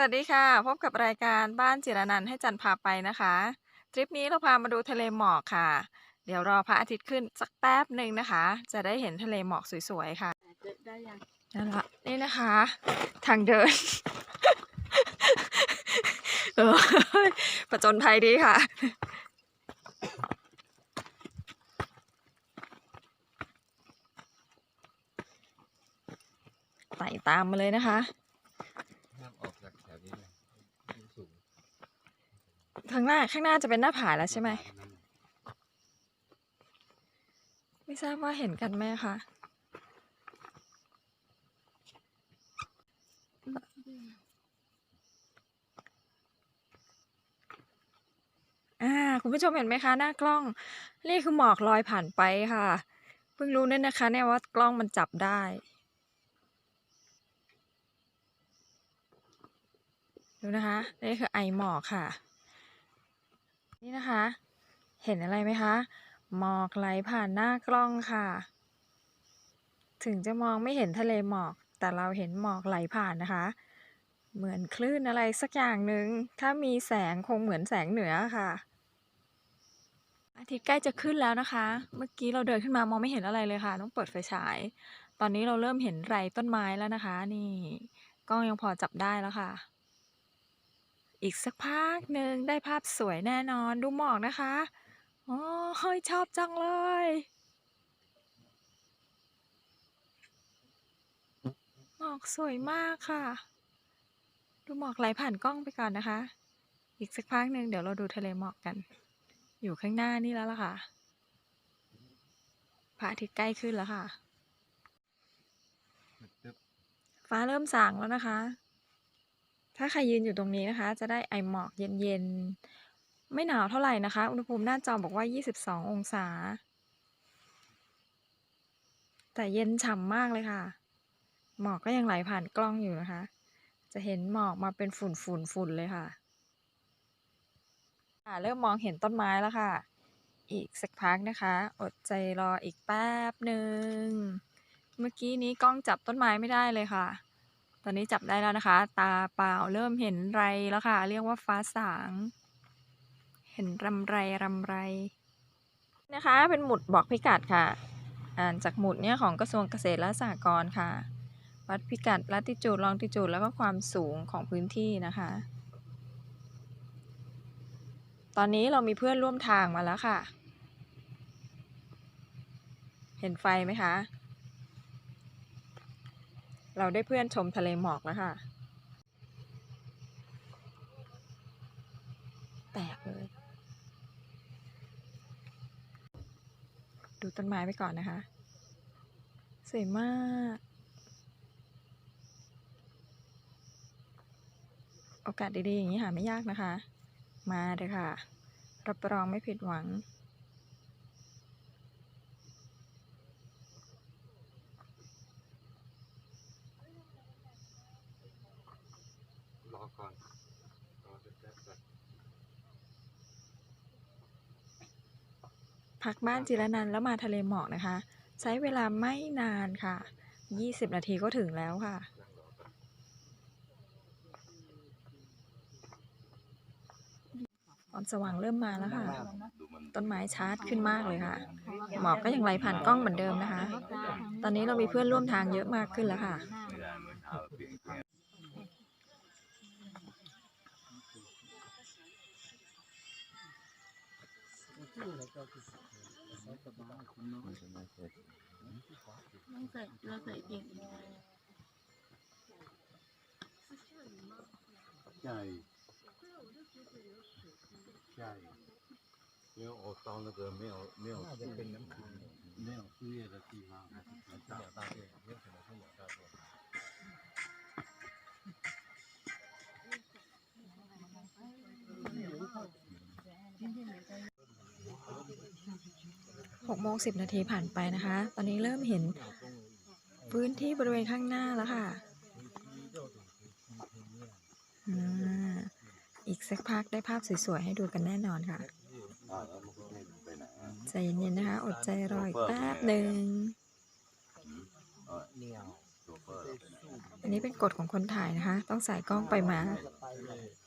สวัสดีค่ะ พบกับรายการบ้านจิรนันให้จันพาไปนะคะ ทริปนี้เราพามาดูทะเลหมอกค่ะ เดี๋ยวรอพระอาทิตย์ขึ้นสักแป๊บหนึ่งนะคะ จะได้เห็นทะเลหมอกสวยๆค่ะได้ยังนั่นละนี่นะคะ ทางเดินเออประจนภัยดีค่ะ ไต่ตามมาเลยนะคะ ห้ามออกจากแถวนี้เลยที่สูง ข้างหน้าข้างหน้าจะเป็นหน้าผาแล้วใช่ไหม ไม่ทราบว่าเห็นกันไหมคะ อ่า คุณผู้ชมเห็นไหมคะ หน้ากล้อง นี่คือหมอกลอยผ่านไปค่ะ เพิ่งรู้เนี่ยนะคะ เนี่ยว่ากล้องมันจับได้ดูนะคะ นี่คือไอหมอกค่ะ นี่นะคะ เห็นอะไรไหมคะหมอกไหลผ่านหน้ากล้องค่ะ ถึงจะมองไม่เห็นทะเลหมอก แต่เราเห็นหมอกไหลผ่านนะคะ เหมือนคลื่นอะไรสักอย่างหนึ่งถ้ามีแสงคงเหมือนแสงเหนือค่ะอาทิตย์ใกล้จะขึ้นแล้วนะคะ เมื่อกี้เราเดินขึ้นมามองไม่เห็นอะไรเลยค่ะ ต้องเปิดไฟฉาย ตอนนี้เราเริ่มเห็นไรต้นไม้แล้วนะคะ นี่กล้องยังพอจับได้แล้วค่ะ อีกสักพักหนึ่งได้ภาพสวยแน่นอนดูหมอกนะคะโอ้เฮ้ยชอบจังเลย หมอกสวยมากค่ะ ดูหมอกไหลผ่านกล้องไปก่อนนะคะ อีกสักพักหนึ่งเดี๋ยวเราดูทะเลหมอกกัน อยู่ข้างหน้านี่แล้วล่ะค่ะพระอาทิตย์ใกล้ขึ้นแล้วค่ะ ฟ้าเริ่มสางแล้วนะคะ ถ้าใครยืนอยู่ตรงนี้นะคะ จะได้ไอหมอกเย็นๆ ไม่หนาวเท่าไหร่นะคะ อุณหภูมิหน้าจอบอกว่า 22 องศา แต่เย็นฉ่ำมากเลยค่ะ หมอกก็ยังไหลผ่านกล้องอยู่นะคะ จะเห็นหมอกมาเป็นฝุ่นฝุ่นฝุ่นเลยค่ะอ่าเริ่มมองเห็นต้นไม้แล้วค่ะ อีกสักพักนะคะ อดใจรออีกแป๊บหนึ่ง เมื่อกี้นี้กล้องจับต้นไม้ไม่ได้เลยค่ะ ตอนนี้จับได้แล้วนะคะ ตาเปล่าเริ่มเห็นไรแล้วค่ะ เรียกว่าฟ้าสาง เห็นรำไรรำไรนะคะ เป็นหมุดบอกพิกัดค่ะ อ่านจากหมุดเนี่ยของกระทรวงเกษตรและสหกรณ์ค่ะ วัดพิกัดลัติจูดลองติจูดแล้วก็ความสูงของพื้นที่นะคะ ตอนนี้เรามีเพื่อนร่วมทางมาแล้วค่ะ เห็นไฟไหมคะ เราได้เพื่อนชมทะเลหมอกแล้วค่ะ แตกเลย ดูต้นไม้ไปก่อนนะคะ สวยมากโอกาสดีๆอย่างนี้หาไม่ยากนะคะ มาเถอะค่ะ รับรองไม่ผิดหวัง อก่อนรอแป๊บๆก่อนพักบ้านจิรนันแล้วมาทะเลหมอกนะคะ ใช้เวลาไม่นานค่ะ 20 นาทีก็ถึงแล้วค่ะนั่งรอนความสว่างเริ่มมาแล้วค่ะ ต้นไม้ชาร์จขึ้นมากเลยค่ะ หมอกก็ยังไหลผ่านกล้องเหมือนเดิมนะคะ ตอนนี้เรามีเพื่อนร่วมทางเยอะมากขึ้นแล้วค่ะ ต้องใส่เราใส่เอง ใช่ใช่因为我到那个没有没有树没有树叶的地方， 方。6โมง10 นาทีผ่านไปนะคะ ตอนนี้เริ่มเห็นพื้นที่บริเวณข้างหน้าแล้วค่ะ อีกสักพักได้ภาพสวยๆ ให้ดูกันแน่นอนค่ะใจเย็นๆนะคะ อดใจรออีกแป๊บหนึ่งอันนี้เป็นกฎของคนถ่ายนะคะ ต้องใส่กล้องไปมา